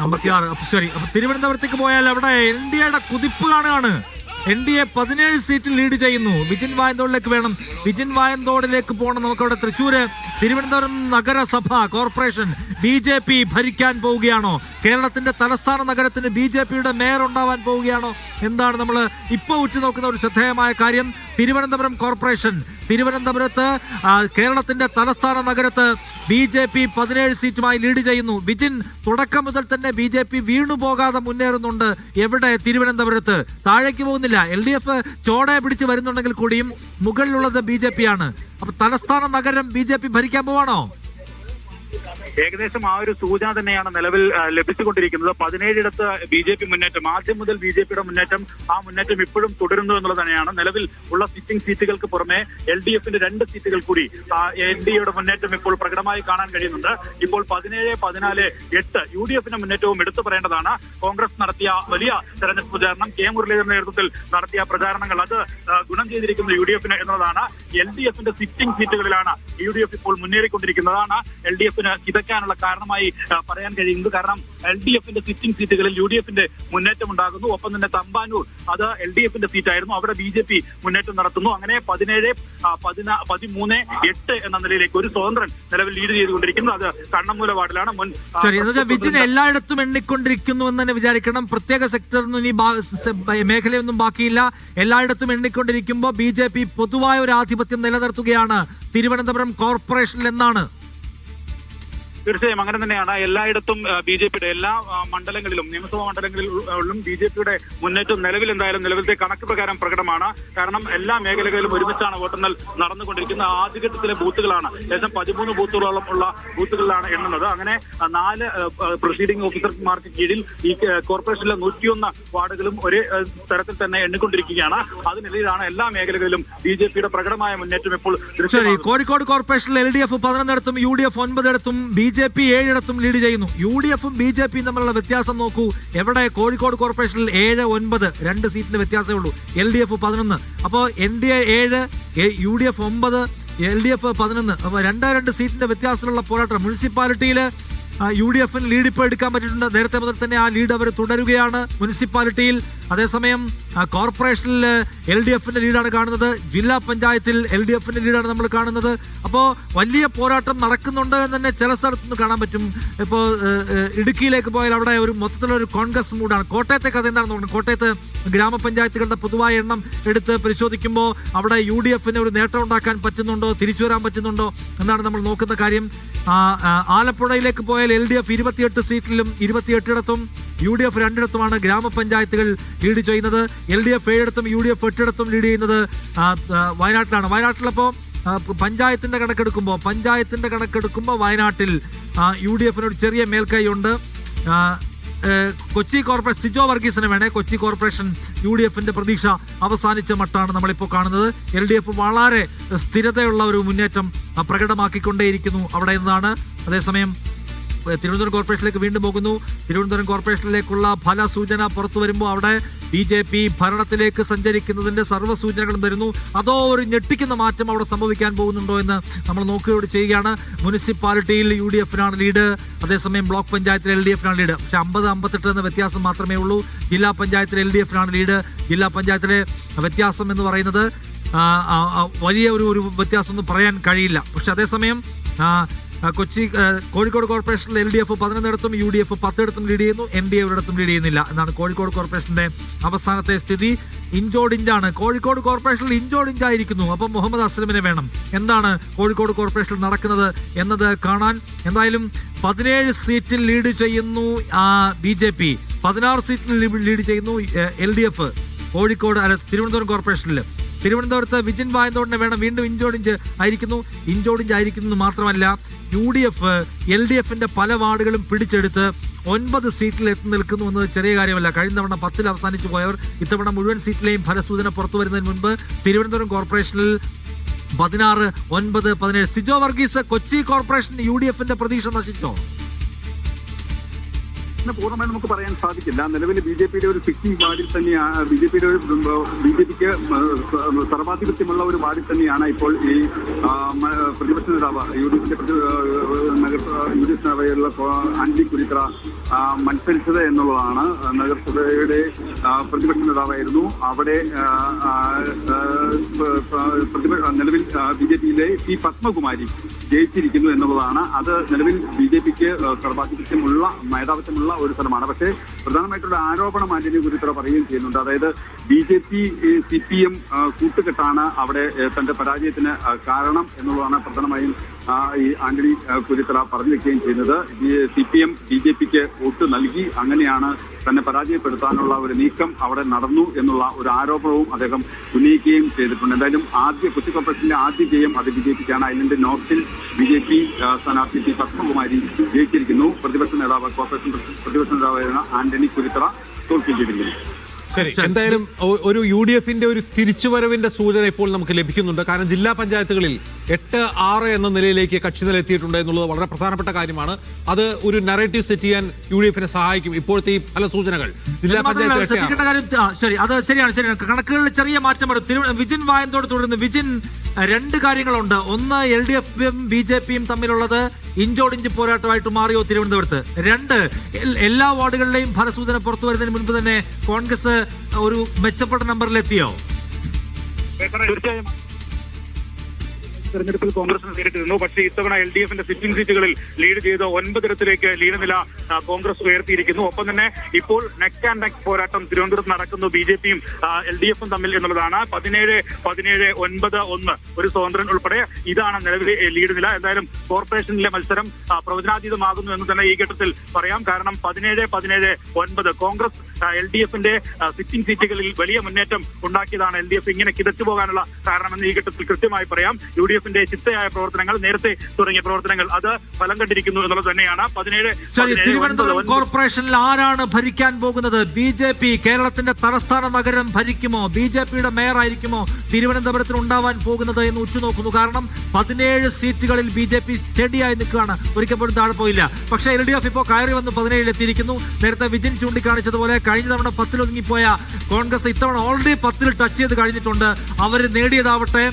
അമ്പത്തിയാറ് സോറി അപ്പൊ തിരുവനന്തപുരത്തേക്ക് പോയാൽ അവിടെ എൻ ഡി എയുടെ കുതിപ്പ് കാണുകയാണ്. എൻ ഡി എ പതിനേഴ് സീറ്റിൽ ലീഡ് ചെയ്യുന്നു. വിജിൻ വായന്തോടിലേക്ക് വേണം. വിജിൻ വായന്തോടിലേക്ക് പോകണം നമുക്കവിടെ തൃശ്ശൂര്. തിരുവനന്തപുരം നഗരസഭ കോർപ്പറേഷൻ ബി ജെ പി ഭരിക്കാൻ പോവുകയാണോ? കേരളത്തിന്റെ തലസ്ഥാന നഗരത്തിന് ബി ജെ പിയുടെ മേയർ ഉണ്ടാവാൻ പോവുകയാണോ? എന്താണ് നമ്മൾ ഇപ്പോൾ ഉറ്റുനോക്കുന്ന ഒരു ശ്രദ്ധേയമായ കാര്യം. തിരുവനന്തപുരം കോർപ്പറേഷൻ തിരുവനന്തപുരത്ത് കേരളത്തിന്റെ തലസ്ഥാന നഗരത്ത് ബി ജെ പി പതിനേഴ് സീറ്റുമായി ലീഡ് ചെയ്യുന്നു. വിജിൻ തുടക്കം മുതൽ തന്നെ ബി ജെ പി വീണുപോകാതെ മുന്നേറുന്നുണ്ട്. എവിടെ? തിരുവനന്തപുരത്ത്. താഴേക്ക് പോകുന്നില്ല. എൽ ഡി എഫ് ചോടെ പിടിച്ച് വരുന്നുണ്ടെങ്കിൽ കൂടിയും മുകളിലുള്ളത് ബി ജെ പി ആണ്. അപ്പൊ തലസ്ഥാന നഗരം ബി ജെ പി ഭരിക്കാൻ പോവാണോ? ഏകദേശം ആ ഒരു സൂചന തന്നെയാണ് നിലവിൽ ലഭിച്ചുകൊണ്ടിരിക്കുന്നത്. പതിനേഴിടത്ത് ബി ജെ പി മുന്നേറ്റം ആദ്യം മുതൽ ബി ജെ പിയുടെ മുന്നേറ്റം ആ മുന്നേറ്റം ഇപ്പോഴും തുടരുന്നു എന്നുള്ളത് തന്നെയാണ്. നിലവിൽ ഉള്ള സിറ്റിംഗ് സീറ്റുകൾക്ക് പുറമെ എൽ ഡി എഫിന്റെ രണ്ട് സീറ്റുകൾ കൂടി എൻ ഡി എയുടെ മുന്നേറ്റം ഇപ്പോൾ പ്രകടമായി കാണാൻ കഴിയുന്നുണ്ട്. ഇപ്പോൾ പതിനേഴ് പതിനാല് എട്ട് യു ഡി എഫിന്റെ മുന്നേറ്റവും എടുത്തു പറയേണ്ടതാണ്. കോൺഗ്രസ് നടത്തിയ വലിയ തെരഞ്ഞെടുപ്പ് പ്രചാരണം കെ മുരളീധരന്റെ നേതൃത്വത്തിൽ നടത്തിയ പ്രചാരണങ്ങൾ അത് ഗുണം ചെയ്തിരിക്കുന്നത് യു ഡി എഫിന് എന്നതാണ് എൽ ഡി എഫിന്റെ സിറ്റിംഗ് സീറ്റുകളിലാണ് യു ഡി എഫ് ഇപ്പോൾ മുന്നേറിക്കൊണ്ടിരിക്കുന്നതാണ്. എൽ ഡി എഫിന് കിതയ്ക്കാനുള്ള കാരണമായി പറയാൻ കഴിയുന്നത് കാരണം എൽ ഡി എഫിന്റെ സിറ്റിംഗ് സീറ്റുകളിൽ യു ഡി എഫിന്റെ മുന്നേറ്റം ഉണ്ടാകുന്നു. ഒപ്പം തന്നെ തമ്പാനൂർ അത് എൽ ഡി എഫിന്റെ സീറ്റായിരുന്നു. അവിടെ ബി ജെ പി മുന്നേറ്റം നടത്തുന്നു. അങ്ങനെ പതിനേഴ് പതിനാ പതിമൂന്ന് എട്ട് എന്ന നിലയിലേക്ക് ഒരു സ്വതന്ത്രൻ നിലവിൽ ലീഡ് ചെയ്തുകൊണ്ടിരിക്കുന്നു. അത് കണ്ണമൂല വാർഡിലാണ്. മുൻ വിജിൻ എല്ലായിടത്തും എണ്ണിക്കൊണ്ടിരിക്കുന്നു എന്ന് തന്നെ വിചാരിക്കണം. പ്രത്യേക സെക്ടറിനും ഇനി മേഖലയൊന്നും ബാക്കിയില്ല. എല്ലായിടത്തും എണ്ണിക്കൊണ്ടിരിക്കുമ്പോൾ ബി ജെ പി പൊതുവായ ഒരു ആധിപത്യം നിലനിർത്തുകയാണ് തിരുവനന്തപുരം കോർപ്പറേഷനിൽ എന്നാണ്. തീർച്ചയായും അങ്ങനെ തന്നെയാണ്. എല്ലായിടത്തും ബി ജെ പിയുടെ എല്ലാ മണ്ഡലങ്ങളിലും നിയമസഭാ മണ്ഡലങ്ങളിലും ബി ജെ പിയുടെ മുന്നേറ്റം നിലവിൽ എന്തായാലും നിലവിലത്തെ കണക്ക് പ്രകാരം പ്രകടമാണ്. കാരണം എല്ലാ മേഖലകളിലും ഒരുമിച്ചാണ് വോട്ടെണ്ണൽ നടന്നുകൊണ്ടിരിക്കുന്ന ആദ്യഘട്ടത്തിലെ ബൂത്തുകളാണ്. ഏകദേശം പതിമൂന്ന് ബൂത്തുകളോളം ഉള്ള ബൂത്തുകളിലാണ് എണ്ണുന്നത്. അങ്ങനെ നാല് പ്രൊസീഡിംഗ് ഓഫീസർമാർക്ക് കീഴിൽ ഈ കോർപ്പറേഷനിലെ നൂറ്റിയൊന്ന് വാർഡുകളും ഒരേ തരത്തിൽ തന്നെ എണ്ണിക്കൊണ്ടിരിക്കുകയാണ്. അതിനിടയിലാണ് എല്ലാ മേഖലകളിലും ബി ജെ പിയുടെ പ്രകടമായ മുന്നേറ്റം ഇപ്പോൾ കോഴിക്കോട് കോർപ്പറേഷനിൽ എൽ ഡി എഫ് പതിനൊന്നിടത്തും യു ഡി എഫ് ഒൻപതിടത്തും ബി ജെ പി ഏഴിടത്തും ലീഡ് ചെയ്യുന്നു. യു ഡി എഫും ബി ജെ പിയും തമ്മിലുള്ള വ്യത്യാസം നോക്കൂ. എവിടെ? കോഴിക്കോട് കോർപ്പറേഷനിൽ ഏഴ് ഒൻപത് രണ്ട് സീറ്റിന്റെ വ്യത്യാസമേ ഉള്ളൂ. എൽ ഡി എഫ് പതിനൊന്ന്. അപ്പോൾ എൻ ഡി എ ഏഴ് യു ഡി എഫ് ഒമ്പത് എൽ ഡി എഫ് പതിനൊന്ന്. അപ്പോൾ രണ്ട് രണ്ട് സീറ്റിന്റെ വ്യത്യാസത്തിലുള്ള പോരാട്ടം. മുനിസിപ്പാലിറ്റിയിൽ യു ഡി എഫിന് ലീഡ് ഇപ്പോൾ എടുക്കാൻ പറ്റിയിട്ടുണ്ട്. നേരത്തെ മുതൽ തന്നെ ആ ലീഡ് അവർ തുടരുകയാണ്. മുനിസിപ്പാലിറ്റിയിൽ അതേസമയം കോർപ്പറേഷനിൽ എൽ ഡി എഫിന്റെ ലീഡാണ് കാണുന്നത്. ജില്ലാ പഞ്ചായത്തിൽ എൽ ഡി എഫിന്റെ ലീഡാണ് നമ്മൾ കാണുന്നത്. അപ്പോൾ വലിയ പോരാട്ടം നടക്കുന്നുണ്ട് എന്ന് തന്നെ ചില സ്ഥലത്തുനിന്ന് കാണാൻ പറ്റും. ഇപ്പോൾ ഇടുക്കിയിലേക്ക് പോയാൽ അവിടെ ഒരു മൊത്തത്തിലുള്ള ഒരു കോൺഗ്രസ് മൂഡാണ്. കോട്ടയത്തെ കഥ എന്താണെന്ന് തോന്നുന്നു? കോട്ടയത്ത് ഗ്രാമപഞ്ചായത്തുകളുടെ പൊതുവായ എണ്ണം എടുത്ത് പരിശോധിക്കുമ്പോൾ അവിടെ യു ഡി എഫിന് ഒരു നേട്ടം ഉണ്ടാക്കാൻ പറ്റുന്നുണ്ടോ? തിരിച്ചു വരാൻ പറ്റുന്നുണ്ടോ? എന്നാണ് നമ്മൾ നോക്കുന്ന കാര്യം. ആലപ്പുഴയിലേക്ക് പോയാൽ എൽ ഡി എഫ് ഇരുപത്തിയെട്ട് സീറ്റിലും ഇരുപത്തിയെട്ടിടത്തും യു ഡി എഫ് രണ്ടിടത്തുമാണ് ഗ്രാമപഞ്ചായത്തുകൾ ലീഡ് ചെയ്യുന്നത്. എൽ ഡി എഫ് ഏഴിടത്തും യു ഡി എഫ് എട്ടിടത്തും ലീഡ് ചെയ്യുന്നത് വയനാട്ടിലാണ്. വയനാട്ടിലപ്പോൾ പഞ്ചായത്തിന്റെ കണക്കെടുക്കുമ്പോൾ പഞ്ചായത്തിന്റെ കണക്കെടുക്കുമ്പോൾ വയനാട്ടിൽ യു ഡി എഫിന് ഒരു ചെറിയ മേൽക്കൈയുണ്ട് കൊച്ചി കോർപ്പറേഷൻ സിജോ വർഗീസിന് വേണേ കൊച്ചി കോർപ്പറേഷൻ യു ഡി എഫിന്റെ പ്രതീക്ഷ അവസാനിച്ച മട്ടാണ് നമ്മളിപ്പോൾ കാണുന്നത്. എൽ ഡി എഫ് വളരെ സ്ഥിരതയുള്ള ഒരു മുന്നേറ്റം പ്രകടമാക്കിക്കൊണ്ടേയിരിക്കുന്നു അവിടെ നിന്നാണ് അതേസമയം തിരുവനന്തപുരം കോർപ്പറേഷനിലേക്ക് വീണ്ടും പോകുന്നു. തിരുവനന്തപുരം കോർപ്പറേഷനിലേക്കുള്ള ഫലസൂചന പുറത്തു വരുമ്പോൾ അവിടെ ബി ജെ പി ഭരണത്തിലേക്ക് സഞ്ചരിക്കുന്നതിന്റെ സർവ സൂചനകളും വരുന്നു. അതോ ഒരു ഞെട്ടിക്കുന്ന മാറ്റം അവിടെ സംഭവിക്കാൻ പോകുന്നുണ്ടോ എന്ന് നമ്മൾ നോക്കുകയോട് ചെയ്യുകയാണ്. മുനിസിപ്പാലിറ്റിയിൽ യു ഡി എഫിനാണ് ലീഡ്. അതേസമയം ബ്ലോക്ക് പഞ്ചായത്തിൽ എൽ ഡി എഫിനാണ് ലീഡ്. പക്ഷെ അമ്പത് അമ്പത്തെട്ട് എന്ന വ്യത്യാസം മാത്രമേ ഉള്ളൂ. ജില്ലാ പഞ്ചായത്തിൽ എൽ ഡി എഫിനാണ് ലീഡ്. ജില്ലാ പഞ്ചായത്തിലെ വ്യത്യാസം എന്ന് പറയുന്നത് വലിയ ഒരു ഒരു വ്യത്യാസം ഒന്നും പറയാൻ കഴിയില്ല. പക്ഷെ അതേസമയം കൊച്ചി കോഴിക്കോട് കോർപ്പറേഷനിൽ എൽ ഡി എഫ് പതിനൊന്നിടത്തും യു ഡി എഫ് പത്തിടത്തും ലീഡ് ചെയ്യുന്നു. എൻ ഡി എ ലീഡ് ചെയ്യുന്നില്ല. എന്നാണ് കോഴിക്കോട് കോർപ്പറേഷന്റെ അവസാനത്തെ സ്ഥിതി. ഇഞ്ചോടിഞ്ചാണ് കോഴിക്കോട് കോർപ്പറേഷനിൽ ഇഞ്ചോടിഞ്ചായിരിക്കുന്നു അപ്പം മുഹമ്മദ് അസ്ലമിനെ വേണം. എന്താണ് കോഴിക്കോട് കോർപ്പറേഷനിൽ നടക്കുന്നത് എന്നത് കാണാൻ എന്തായാലും പതിനേഴ് സീറ്റിൽ ലീഡ് ചെയ്യുന്നു ബി ജെ പി. പതിനാറ് സീറ്റിൽ ലീഡ് ചെയ്യുന്നു എൽ ഡി എഫ് കോഴിക്കോട് അല്ല തിരുവനന്തപുരം കോർപ്പറേഷനിൽ. തിരുവനന്തപുരത്ത് വിജിൻ വായന്തോടിനെ വേണം വീണ്ടും ഇഞ്ചോടിഞ്ച് ആയിരിക്കുന്നു ഇഞ്ചോടിഞ്ച് ആയിരിക്കുന്നു. മാത്രമല്ല U D F L D എഫിന്റെ പല വാർഡുകളും പിടിച്ചെടുത്ത് ഒൻപത് സീറ്റിൽ എത്തി നിൽക്കുന്നു എന്നത് ചെറിയ കാര്യമല്ല. കഴിഞ്ഞ തവണ പത്തിൽ അവസാനിച്ചു പോയവർ ഇത്തവണ മുഴുവൻ സീറ്റിലെയും ഫലസൂചന പുറത്തു വരുന്നതിന് മുൻപ് തിരുവനന്തപുരം കോർപ്പറേഷനിൽ പതിനാറ് ഒൻപത് പതിനേഴ്. Sijo Varghese Kochi corporation U D എഫിന്റെ പ്രതീക്ഷ നശിച്ചോ? കോർപ്പറേഷനെ പൂർണമായി നമുക്ക് പറയാൻ സാധിക്കില്ല. നിലവിൽ ബി ജെ പിയുടെ ഒരു സിറ്റിംഗ് വാർഡിൽ തന്നെയാണ് ബി ജെ പിയുടെ ഒരു ബി ജെ പിക്ക് സർവാധിപത്യമുള്ള ഒരു വാർഡിൽ തന്നെയാണ് ഇപ്പോൾ ഈ പ്രതിപക്ഷ നേതാവ് യു ഡി എഫിന്റെ നഗര യു ഡി എഫ് നേതാവായുള്ള ആന്റി കുരിത്ര മത്സരിച്ചത് എന്നുള്ളതാണ്. നഗരസഭയുടെ പ്രതിപക്ഷ നേതാവായിരുന്നു. അവിടെ നിലവിൽ ബി ജെ പിയിലെ പി പത്മകുമാരി ജയിച്ചിരിക്കുന്നു എന്നുള്ളതാണ്. അത് നിലവിൽ ബി ജെ പിക്ക് സർവാധിപത്യമുള്ള മേധാവിത്വമുള്ള ഒരു സ്ഥലമാണ്. പക്ഷേ പ്രധാനമായിട്ടുള്ള ആരോപണം ആന്റണി ഗുരുത്തറ പറയുകയും ചെയ്യുന്നുണ്ട്. അതായത് B J P C P M കൂട്ടുകെട്ടാണ് അവിടെ തന്റെ പരാജയത്തിന് കാരണം എന്നുള്ളതാണ് പ്രധാനമായും ഈ ആന്റണി കുരുത്തറ പറഞ്ഞു വെക്കുകയും ചെയ്യുന്നത്. C P M B J പിക്ക് വോട്ട് നൽകി അങ്ങനെയാണ് തന്നെ പരാജയപ്പെടുത്താനുള്ള ഒരു നീക്കം അവിടെ നടന്നു എന്നുള്ള ഒരു ആരോപണവും അദ്ദേഹം ഉന്നയിക്കുകയും ചെയ്തിട്ടുണ്ട്. എന്തായാലും ആദ്യ കൊച്ചി കോർപ്പറേഷന്റെ ആദ്യ ജയം അത് ബി ജെ പിക്കാണ്. ഐലൻഡ് നോർത്തിൽ ബി ജെ പി സ്ഥാനാർത്ഥി പി പത്മകുമാരി ജയിച്ചിരിക്കുന്നു. പ്രതിപക്ഷ നേതാവ് കോർപ്പറേഷൻ പ്രതിപക്ഷ നേതാവായിരുന്ന ആന്റണി കുരുത്തറ തോൽപ്പിച്ചിരിക്കുന്നു ശരി. എന്തായാലും ഒരു യു ഡി എഫിന്റെ ഒരു തിരിച്ചുവരവിന്റെ സൂചന ഇപ്പോൾ നമുക്ക് ലഭിക്കുന്നുണ്ട്. കാരണം ജില്ലാ പഞ്ചായത്തുകളിൽ എട്ട് ആറ് എന്ന നിലയിലേക്ക് കക്ഷി നില എത്തിയിട്ടുണ്ട് എന്നുള്ളത് വളരെ പ്രധാനപ്പെട്ട കാര്യമാണ്. അത് ഒരു നറേറ്റീവ് സെറ്റ് ചെയ്യാൻ യു ഡി എഫിനെ സഹായിക്കും. ഇപ്പോഴത്തെ ഈ പല സൂചനകൾ. ജില്ലാ പഞ്ചായത്ത് ശരി. അത് ശരിയാണ് ശരിയാണ്. കണക്കുകളിൽ ചെറിയ മാറ്റം വരും. വിജിൻ വായന്തോട് തുടരുന്നു. വിജിൻ രണ്ട് കാര്യങ്ങളുണ്ട്. ഒന്ന് എൽ ഡി എഫും ബി ജെ പിയും തമ്മിലുള്ളത് ഇഞ്ചോടിഞ്ച് പോരാട്ടമായിട്ട് മാറിയോ തിരുവനന്തപുരത്ത്? രണ്ട് എല്ലാ വാർഡുകളിലെയും ഫലസൂചന പുറത്തു വരുന്നതിന് മുൻപ് തന്നെ കോൺഗ്രസ് ഒരു മെച്ചപ്പെട്ട നമ്പറിലെത്തിയോ? തീർച്ചയായും. തെരഞ്ഞെടുപ്പിൽ കോൺഗ്രസ് നേരിട്ടിരുന്നു. പക്ഷേ ഇത്തവണ എൽ ഡി എഫിന്റെ സിറ്റിംഗ് സീറ്റുകളിൽ ലീഡ് ചെയ്ത് ഒൻപതിടത്തിലേക്ക് ലീഡ് നില കോൺഗ്രസ് ഉയർത്തിയിരിക്കുന്നു. ഒപ്പം തന്നെ ഇപ്പോൾ നെക്ക് ആൻഡ് നെക്ക് പോരാട്ടം തിരുവനന്തപുരത്ത് നടക്കുന്നു. ബി ജെ പിയും എൽ ഡി എഫും തമ്മിൽ എന്നുള്ളതാണ്. പതിനേഴ് പതിനേഴ് ഒൻപത് ഒന്ന് ഒരു സ്വതന്ത്രൻ ഉൾപ്പെടെ ഇതാണ് നിലവിലെ ലീഡ് നില എന്തായാലും കോർപ്പറേഷനിലെ മത്സരം പ്രവചനാതീതമാകുന്നു എന്ന് തന്നെ ഈ ഘട്ടത്തിൽ പറയാം. കാരണം പതിനേഴ് പതിനേഴ് ഒൻപത് കോൺഗ്രസ് എൽ ഡി എഫിന്റെ സിറ്റിംഗ് സീറ്റുകളിൽ വലിയ മുന്നേറ്റം ഉണ്ടാക്കിയതാണ് എൽ ഡി എഫ്. ഇങ്ങനെ കിതച്ചു പോകാനുള്ള കാരണമെന്ന് ഈ ഘട്ടത്തിൽ കൃത്യമായി പറയാം. യു ഡി എഫിന്റെ ചിട്ടയായ പ്രവർത്തനങ്ങൾ നേരത്തെ തുടങ്ങിയ പ്രവർത്തനങ്ങൾ അത് ഫലം കണ്ടിരിക്കുന്നു എന്നുള്ളത് തന്നെയാണ്. പതിനേഴ് തിരുവനന്തപുരം കോർപ്പറേഷനിൽ ആരാണ് ഭരിക്കാൻ പോകുന്നത്? ബി ജെ പി കേരളത്തിന്റെ തലസ്ഥാന നഗരം ഭരിക്കുമോ? ബി ജെ പിയുടെ മേയർ ആയിരിക്കുമോ തിരുവനന്തപുരത്തിൽ ഉണ്ടാവാൻ പോകുന്നത് എന്ന് ഉറ്റുനോക്കുന്നു. കാരണം പതിനേഴ് സീറ്റുകളിൽ ബി ജെ പി സ്റ്റഡിയായി നിൽക്കുകയാണ്. ഒരിക്കൽ പോലും താഴെ പോയില്ല. പക്ഷേ എൽ ഡി എഫ് ഇപ്പോൾ കയറി വന്ന് പതിനേഴിൽ എത്തിയിരിക്കുന്നു. നേരത്തെ വിജിൻ ചൂണ്ടിക്കാണിച്ചതുപോലെ കഴിഞ്ഞ തവണ പത്തിൽ ഒതുങ്ങിപ്പോയ കോൺഗ്രസ് ഇത്തവണ ഓൾറെഡി പത്തിൽ ടച്ച് ചെയ്ത് കഴിഞ്ഞിട്ടുണ്ട്. അവർ നേടിയതാവട്ടെ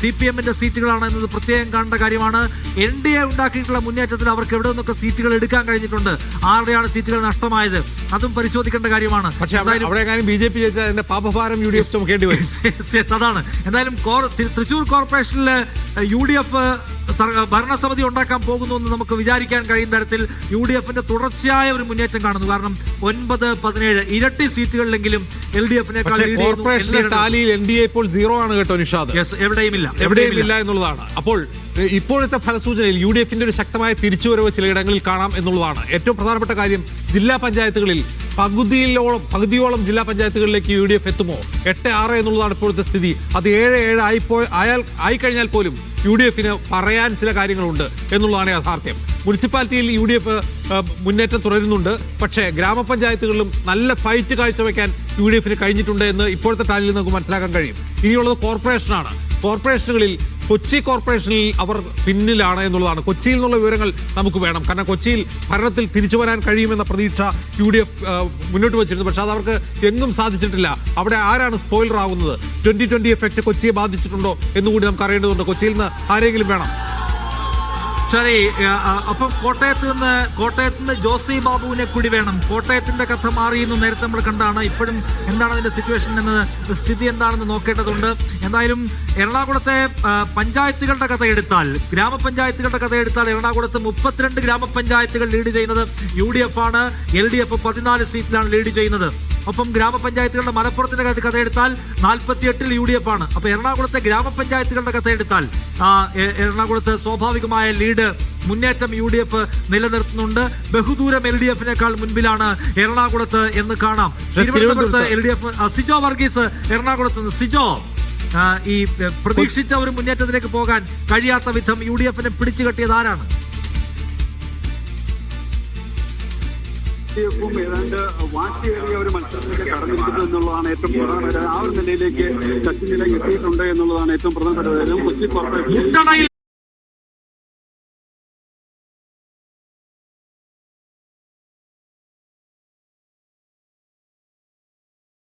സി പി എമ്മിന്റെ സീറ്റുകളാണ് എന്നത് പ്രത്യേകം കാണേണ്ട കാര്യമാണ്. എൻ ഡി എ ഉണ്ടാക്കിയിട്ടുള്ള മുന്നേറ്റത്തിൽ അവർക്ക് എവിടെ നിന്നൊക്കെ സീറ്റുകൾ എടുക്കാൻ കഴിഞ്ഞിട്ടുണ്ട്? ആരുടെയാണ് സീറ്റുകൾ നഷ്ടമായത്? അതും പരിശോധിക്കേണ്ട കാര്യമാണ്. പക്ഷേ അവിടെ എന്തായാലും അവിടെ എങ്ങാനും ബി ജെ പി ജയിച്ചാൽ പാപഭാരം യു ഡി എഫ് ചുമക്കേണ്ടി വരും. Yes, yes, അതാണ്. എന്തായാലും തൃശൂർ കോർപ്പറേഷനിൽ യു ഡി എഫ് ഭരണസമിതി ഉണ്ടാക്കാൻ പോകുന്നു എന്ന് നമുക്ക് വിചാരിക്കാൻ കഴിയുന്ന തരത്തിൽ യു ഡി എഫിന്റെ തുടർച്ചയായ ഒരു മുന്നേറ്റം കാണുന്നു. കാരണം ഒൻപത് പതിനേഴ് ഇരട്ടി സീറ്റുകളിലെങ്കിലും എൽ ഡി എഫിനേക്കാൾ ടാലിയിൽ എൻ ഡി എ ഇപ്പോൾ സീറോ ആണ് കേട്ടോ നിഷാദ്. എവിടെയും ഇല്ല എന്നുള്ളതാണ്. അപ്പോൾ ഇപ്പോഴത്തെ ഫലസൂചനയിൽ യു ഡി എഫിന്റെ ഒരു ശക്തമായ തിരിച്ചുവരവ് ചിലയിടങ്ങളിൽ കാണാം എന്നുള്ളതാണ്. ഏറ്റവും പ്രധാനപ്പെട്ട കാര്യം ജില്ലാ പഞ്ചായത്തുകളിൽ പകുതിയിലോളം പകുതിയോളം ജില്ലാ പഞ്ചായത്തുകളിലേക്ക് യു ഡി എഫ് എത്തുമോ? എട്ട് ആറ് എന്നുള്ളതാണ് ഇപ്പോഴത്തെ സ്ഥിതി. അത് ഏഴ് ഏഴ് ആയിപ്പോ ആയാൽ ആയിക്കഴിഞ്ഞാൽ പോലും യു ഡി എഫിന് പറയാൻ ചില കാര്യങ്ങളുണ്ട് എന്നുള്ളതാണ് യാഥാർത്ഥ്യം. മുനിസിപ്പാലിറ്റിയിൽ യു ഡി എഫ് മുന്നേറ്റം തുടരുന്നുണ്ട്. പക്ഷേ ഗ്രാമപഞ്ചായത്തുകളിലും നല്ല ഫൈറ്റ് കാഴ്ചവെക്കാൻ യു ഡി എഫിന് കഴിഞ്ഞിട്ടുണ്ട് എന്ന് ഇപ്പോഴത്തെ ടാലിൽ നമുക്ക് മനസ്സിലാക്കാൻ കഴിയും. ഇനിയുള്ളത് കോർപ്പറേഷനാണ്. കോർപ്പറേഷനുകളിൽ കൊച്ചി കോർപ്പറേഷനിൽ അവർ പിന്നിലാണ് എന്നുള്ളതാണ്. കൊച്ചിയിൽ നിന്നുള്ള വിവരങ്ങൾ നമുക്ക് വേണം. കാരണം കൊച്ചിയിൽ ഭരണത്തിൽ തിരിച്ചു വരാൻ കഴിയുമെന്ന പ്രതീക്ഷ യു ഡി എഫ് മുന്നോട്ട് വെച്ചിരുന്നു. പക്ഷേ അത് അവർക്ക് എങ്ങും സാധിച്ചിട്ടില്ല. അവിടെ ആരാണ് സ്പോയിലർ ആകുന്നത് ട്വന്റി ട്വന്റി എഫക്ട് കൊച്ചിയെ ബാധിച്ചിട്ടുണ്ടോ എന്നുകൂടി നമുക്ക് അറിയേണ്ടതുണ്ട്. കൊച്ചിയിൽ നിന്ന് ആരെങ്കിലും വേണം? ശരി അപ്പൊ കോട്ടയത്ത് നിന്ന് കോട്ടയത്ത് നിന്ന് ജോസി ബാബുവിനെ കൂടി വേണം. കോട്ടയത്തിന്റെ കഥ മാറിയെന്ന് നേരത്തെ നമ്മൾ കണ്ടാണ്. ഇപ്പോഴും എന്താണ് അതിന്റെ സിറ്റുവേഷൻ എന്ന് സ്ഥിതി എന്താണെന്ന് നോക്കേണ്ടതുണ്ട്. എന്തായാലും എറണാകുളത്തെ പഞ്ചായത്തുകളുടെ കഥ എടുത്താൽ ഗ്രാമപഞ്ചായത്തുകളുടെ കഥ എടുത്താൽ എറണാകുളത്ത് മുപ്പത്തിരണ്ട് ഗ്രാമപഞ്ചായത്തുകൾ ലീഡ് ചെയ്യുന്നത് യു ഡി എഫ് ആണ്. എൽ ഡി എഫ് പതിനാല് സീറ്റിലാണ് ലീഡ് ചെയ്യുന്നത്. ഒപ്പം ഗ്രാമപഞ്ചായത്തുകളുടെ മലപ്പുറത്തിന്റെ കഥ എടുത്താൽ നാൽപ്പത്തിയെട്ടിൽ യു ഡി എഫ് ആണ്. അപ്പൊ എറണാകുളത്തെ ഗ്രാമപഞ്ചായത്തുകളുടെ കഥ എടുത്താൽ എറണാകുളത്ത് സ്വാഭാവികമായ ലീഡ് മുന്നേറ്റം യു ഡി എഫ് നിലനിർത്തുന്നുണ്ട്. ബഹുദൂരം എൽ ഡി എഫിനേക്കാൾ മുൻപിലാണ് എറണാകുളത്ത് എന്ന് കാണാം. തിരുവനന്തപുരത്ത് L D F Sijo Varghese എറണാകുളത്ത് നിന്ന്. സിജോ ഈ പ്രതീക്ഷിച്ച ഒരു മുന്നേറ്റത്തിലേക്ക് പോകാൻ കഴിയാത്ത വിധം യു ഡി എഫിനെ പിടിച്ചു കെട്ടിയത് ആരാണ്? എഫും ഏതാണ്ട് വാശിയേറിയ ഒരു മത്സരത്തിലേക്ക് കടന്നിരിക്കുന്നു എന്നുള്ളതാണ് ഏറ്റവും പ്രധാനപ്പെട്ട ആ ഒരു നിലയിലേക്ക് കക്ഷി നില എത്തിയിട്ടുണ്ട് എന്നുള്ളതാണ് ഏറ്റവും പ്രധാനപ്പെട്ട കാര്യം. കൊച്ചി കോർപ്പറേഷൻ